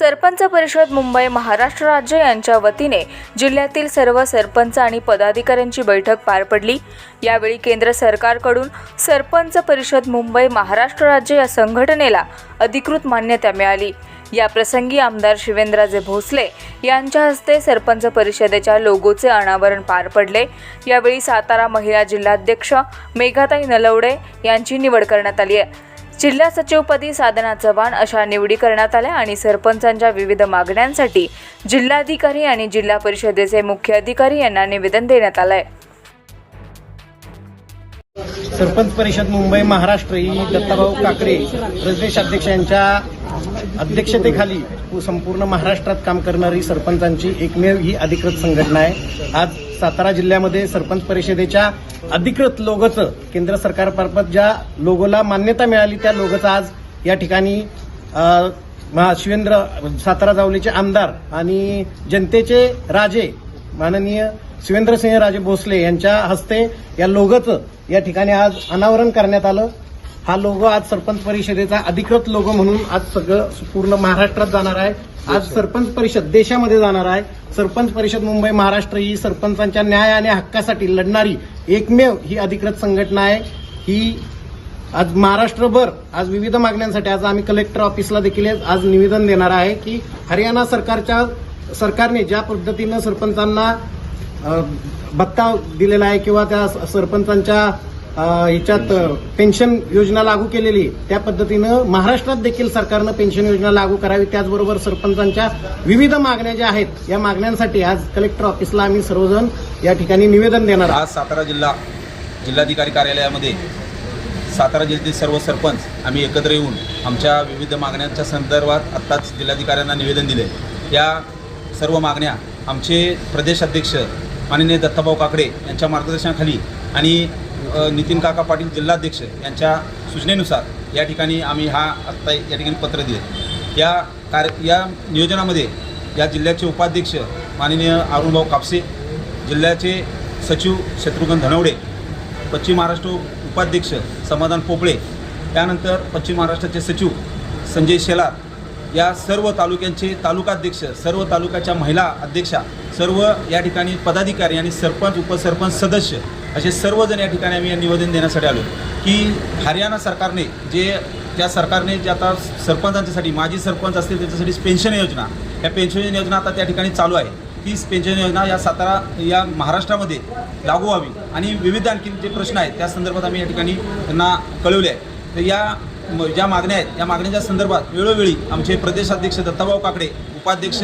सरपंच परिषद मुंबई महाराष्ट्र राज्य यांच्या वतीने जिल्ह्यातील सर्व सरपंच आणि पदाधिकाऱ्यांची बैठक पार पडली. यावेळी केंद्र सरकारकडून सरपंच परिषद मुंबई महाराष्ट्र राज्य या संघटनेला अधिकृत मान्यता मिळाली. या प्रसंगी आमदार शिवेंद्राजे भोसले यांच्या हस्ते सरपंच परिषदेच्या लोगोचे अनावरण पार पडले. यावेळी सातारा महिला जिल्हाध्यक्ष मेघाताई नलवडे यांची निवड करण्यात आली आहे. जिल्हा सचिवपदी साधना चव्हाण अशा निवडी करण्यात आल्या आणि सरपंचांच्या विविध मागण्यांसाठी जिल्हाधिकारी आणि जिल्हा परिषदेचे मुख्य अधिकारी यांना निवेदन देण्यात आलंय. सरपंच परिषद मुंबई महाराष्ट्र ही दत्ताभाऊ काकडे प्रदेश अध्यक्ष यांच्या अध्यक्षतेखाली संपूर्ण महाराष्ट्रात काम करणारी सरपंचांची एकमेव ही अधिकृत संघटना आहे. आज सातारा जिल्ह्यामध्ये सरपंच परिषदेच्या अधिकृत लोगोचं केंद्र सरकारमार्फत ज्या लोगोला मान्यता मिळाली त्या लोगोचं आज या ठिकाणी महा- शिवेंद्र सातारा जावलीचे आमदार आणि जनतेचे राजे माननीय शिवेंद्रसिंह राजे भोसले यांच्या हस्ते या लोगोचं या ठिकाणी आज अनावरण करण्यात आलं. हा लोगो आज सरपंच परिषदेचा अधिकृत लोगो म्हणून आज सगळं पूर्ण महाराष्ट्रात जाणार आहे. आज सरपंच परिषद देशामध्ये जाणार आहे. सरपंच परिषद मुंबई महाराष्ट्र ही सरपंचांच्या न्याय आणि हक्कासाठी लढणारी एकमेव ही अधिकृत संघटना आहे. ही आज महाराष्ट्रभर आज विविध मागण्यांसाठी आज आम्ही कलेक्टर ऑफिसला देखील आज निवेदन देणार आहे की हरियाणा सरकारच्या सरकारने ज्या पद्धतीनं सरपंचांना भत्ता दिलेला आहे किंवा त्या स- सरपंचांच्या याच्यात पेन्शन योजना लागू केलेली त्या पद्धतीनं महाराष्ट्रात देखील सरकारनं पेन्शन योजना लागू करावी. त्याचबरोबर सरपंचांच्या विविध मागण्या ज्या आहेत या मागण्यांसाठी आज कलेक्टर ऑफिसला आम्ही सर्वजण या ठिकाणी निवेदन देणार आज सातारा जिल्हा जिल्हाधिकारी कार्यालयामध्ये सातारा जिल्ह्यातील सर्व सरपंच आम्ही एकत्र येऊन आमच्या विविध मागण्यांच्या संदर्भात आत्ताच जिल्हाधिकाऱ्यांना निवेदन दिले या सर्व मागण्या आमचे प्रदेशाध्यक्ष माननीय दत्ताभाऊ काकडे यांच्या मार्गदर्शनाखाली आणि नितीन काका पाटील जिल्हाध्यक्ष यांच्या सूचनेनुसार या ठिकाणी आम्ही हा आत्ता या ठिकाणी पत्र दिले या कार्य या नियोजनामध्ये या जिल्ह्याचे उपाध्यक्ष माननीय अरुणभाऊ कापसे जिल्ह्याचे सचिव शत्रुघ्न धनवडे पश्चिम महाराष्ट्र उपाध्यक्ष समाधान पोपळे त्यानंतर पश्चिम महाराष्ट्राचे सचिव संजय शेलार या सर्व तालुक्यांचे तालुकाध्यक्ष सर्व तालुक्याच्या महिला अध्यक्षा सर्व या ठिकाणी पदाधिकारी आणि सरपंच उपसरपंच सदस्य असे सर्वजण या ठिकाणी आम्ही निवेदन देण्यासाठी आलो. की हरियाणा सरकारने जे त्या सरकारने जे आता सरपंचांच्यासाठी माजी सरपंच असतील त्यांच्यासाठी पेन्शन योजना या पेन्शन योजना आता त्या ठिकाणी चालू आहे. तीच पेन्शन योजना या सातारा या महाराष्ट्रामध्ये लागू व्हावी. आणि विविध आणखी जे प्रश्न आहेत त्या संदर्भात आम्ही या ठिकाणी त्यांना कळवले आहे तर या ज्या मागण्या आहेत या मागण्यांच्या संदर्भात वेळोवेळी आमचे प्रदेशाध्यक्ष दत्ताभाऊ काकडे उपाध्यक्ष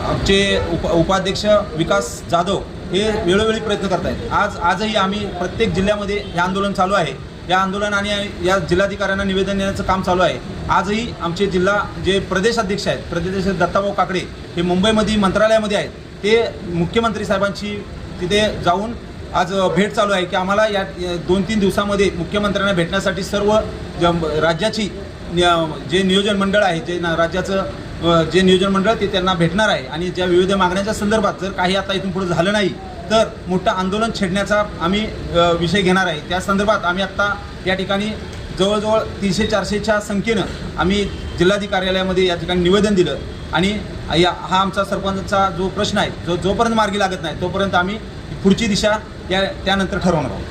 आमचे उप उपाध्यक्ष विकास जाधव हे वेळोवेळी प्रयत्न करत आहेत आज आजही आम्ही प्रत्येक जिल्ह्यामध्ये हे आंदोलन चालू आहे. या आंदोलन आणि या जिल्हाधिकाऱ्यांना निवेदन देण्याचं काम चालू आहे. आजही आमचे जिल्हा जे प्रदेशाध्यक्ष आहेत प्रदेश दत्ताभाऊ काकडे हे मुंबईमध्ये मंत्रालयामध्ये आहेत. ते मुख्यमंत्री साहेबांची तिथे जाऊन आज भेट चालू आहे की आम्हाला या दोन तीन दिवसामध्ये मुख्यमंत्र्यांना भेटण्यासाठी सर्व ज- राज्याची निय- जे नियोजन मंडळ आहे जे ना- राज्याचं जे नियोजन मंडळ ते त्यांना भेटणार आहे. आणि ज्या विविध मागण्यांच्या संदर्भात जर काही आता इथून पुढे झालं नाही तर मोठं आंदोलन छेडण्याचा आम्ही विषय घेणार आहे. त्या संदर्भात आम्ही आत्ता या ठिकाणी जवळजवळ तीनशे चारशेच्या संख्येनं आम्ही जिल्हाधिकारी कार्यालयामध्ये या ठिकाणी निवेदन दिलं. आणि या हा आमचा सरपंचचा जो प्रश्न आहे जो जोपर्यंत मार्गी लागत नाही तोपर्यंत आम्ही पुढची दिशा या त्यानंतर ठरवणार आहोत.